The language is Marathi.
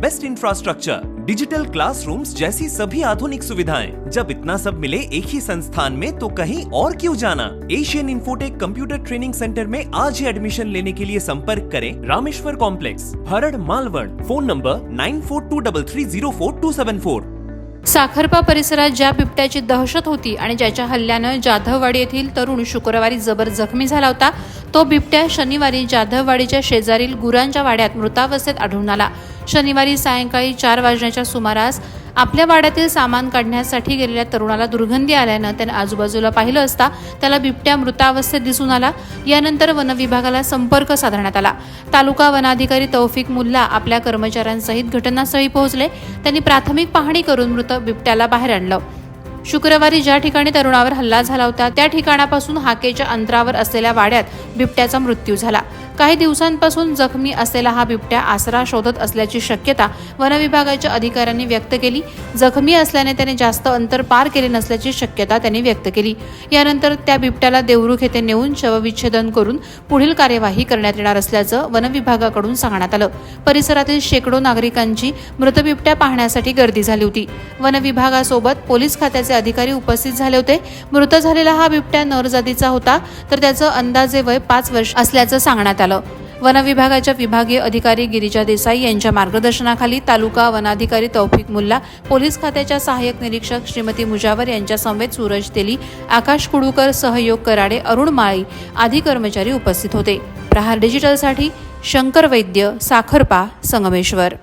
best infrastructure digital classrooms जैसी सभी आधुनिक सुविधाएं। जब इतना सब मिले एक ही संस्थान में तो कहीं और क्यों जाना? Asian infotech computer training centre में आज ही एडमिशन लेने के लिए संपर्क करें Rameshwar complex Harad Malvan. Phone number nine four two double three zero four two seven four Sakharpa परिसरात ज्या बिबट्याची दहशत होती आणि ज्याच्या हल्ल्यानं जाधववाडी येथील तरुण शुक्रवारी जबर जखमी झाला होता तो बिबट्या शनिवारी जाधववाडीच्या शेजारील गुरांच्या वाड्यात मृतावस्थेत आढळून आला. शनिवारी सायंकाळी चार वाजण्याच्या सुमारास आपल्या वाड्यातील सामान काढण्यासाठी गेलेल्या तरुणाला दुर्गंधी आल्यानं त्याने आजूबाजूला पाहिलं असता त्याला बिबट्या मृतावस्थेत दिसून आला. यानंतर वनविभागाला संपर्क साधण्यात आला. तालुका वनाधिकारी तौफिक मुल्ला आपल्या कर्मचाऱ्यांसहित घटनास्थळी पोहोचले. त्यांनी प्राथमिक पाहणी करून मृत बिबट्याला बाहेर आणलं. शुक्रवारी ज्या ठिकाणी तरुणावर हल्ला झाला होता त्या ठिकाणापासून हाकेच्या अंतरावर असलेल्या वाड्यात बिबट्याचा मृत्यू झाला. काही दिवसांपासून जखमी असलेला हा बिबट्या आसरा शोधत असल्याची शक्यता वनविभागाच्या अधिकाऱ्यांनी व्यक्त केली. जखमी असल्याने त्याने जास्त अंतर पार केले नसल्याची शक्यता त्यांनी व्यक्त केली. यानंतर त्या बिबट्याला देवरुख येथे नेऊन शवविच्छेदन करून पुढील कार्यवाही करण्यात येणार असल्याचं वनविभागाकडून सांगण्यात आलं. परिसरातील शेकडो नागरिकांची मृत बिबट्या पाहण्यासाठी गर्दी झाली होती. वनविभागासोबत पोलीस खात्याचे अधिकारी उपस्थित झाले होते. मृत झालेला हा बिबट्या नर जातीचा होता. तर त्याचं अंदाजे वय पाच वर्ष असल्याचं सांगण्यात आलं. वनविभागाच्या विभागीय अधिकारी गिरिजा देसाई यांच्या मार्गदर्शनाखाली तालुका वनाधिकारी तौफिक मुल्ला पोलीस खात्याच्या सहाय्यक निरीक्षक श्रीमती मुजावर यांच्या समवेत सूरज तेली आकाश कुडूकर सहयोग कराडे अरुण माळी आदी कर्मचारी उपस्थित होते. प्रहार डिजिटलसाठी शंकर वैद्य साखरपा संगमेश्वर.